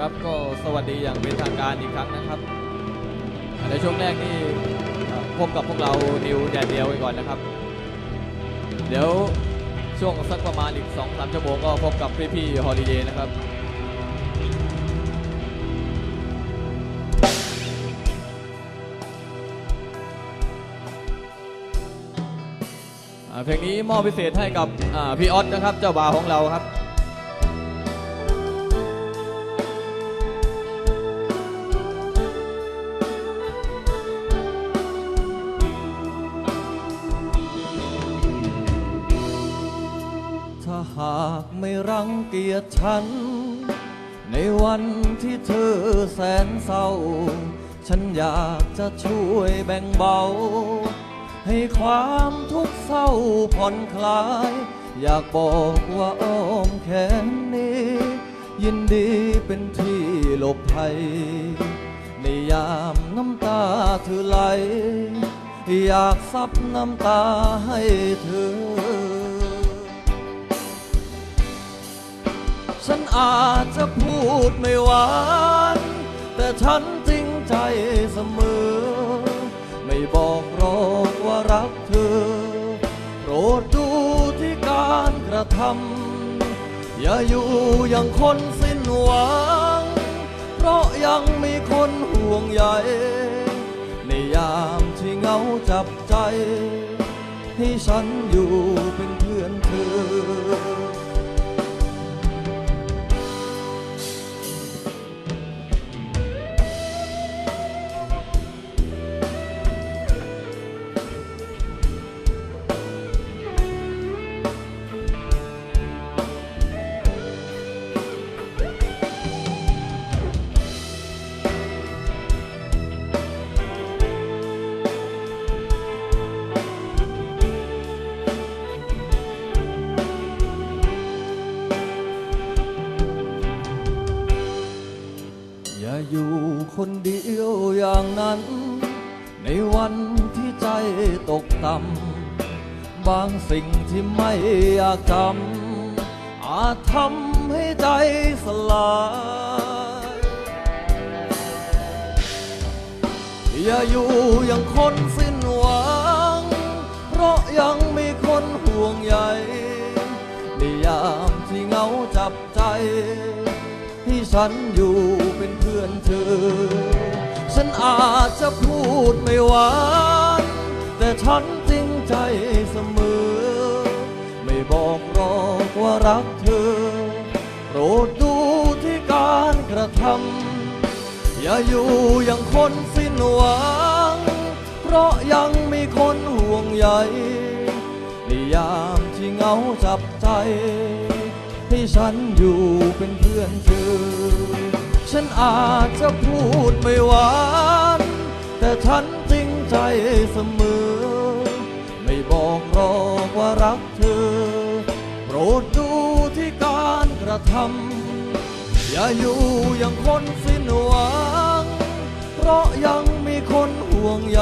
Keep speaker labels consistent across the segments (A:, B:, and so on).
A: ครับก็สวัสดีอย่างเป็นทางการอีกครั้งนะครับ ในช่วงแรกนี่พบกับพวกเรานิวแดนเดียวกันก่อนนะครับ เดี๋ยวช่วงสักประมาณอีก2อสชั่วโมงก็พบกับพี่ๆฮอลิเดย์นะครับเพลงนี้มอบพิเศษให้กับพี่ออสนะครับ เจ้าบ่าวของเราครับ
B: ถ้าหากไม่รังเกียจฉัน ในวันที่เธอแสนเศร้า ฉันอยากจะช่วยแบ่งเบา ให้ความทุกข์เศร้าผ่อนคลาย อยากบอกว่าอ้อมแขนนี้ ยินดีเป็นที่หลบภัย ในยามน้ำตาเธอไหล อยากซับน้ำตาให้เธอ ฉันอาจจะพูดไม่หวาน แต่ฉันจริงใจเสมอ ไม่บอกหรอกว่ารักเธอ โปรดดูที่การกระทำอย่าอยู่อย่างคนสิ้นหวัง เพราะยังมีคนห่วงใยในยามที่เหงาจับใจ ให้ฉันอยู่เป็น คนเดียวอย่างนั้น ในวันที่ใจตกต่ำบางสิ่งที่ไม่อยากจำอาจทำให้ใจสลายอย่าอยู่อย่างคนสิ้นหวัง เพราะยังมีคนห่วงใยในยามที่เหงาจับใจ ฉันอยู่เป็นเพื่อนเธอ ฉันอาจจะพูดไม่หวาน แต่ฉันจริงใจเสมอ ไม่บอกหรอกว่ารักเธอ โปรดดูที่การกระทำอย่าอยู่อย่างคนสิ้นหวัง เพราะยังมีคนห่วงใยในยามที่เหงาจับใจ ให้ฉันอยู่เป็นเพื่อนเธอ ฉันอาจจะพูดไม่หวาน แต่ฉันจริงใจเสมอ ไม่บอกหรอกว่ารักเธอ โปรดดูที่การกระทำอย่าอยู่อย่างคนสิ้นหวัง เพราะยังมีคนห่วงใย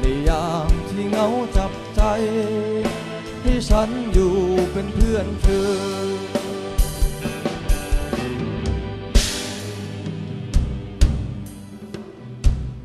B: ในยามที่เหงาจับใจ ฉันอยู่เป็นเพื่อนเธอ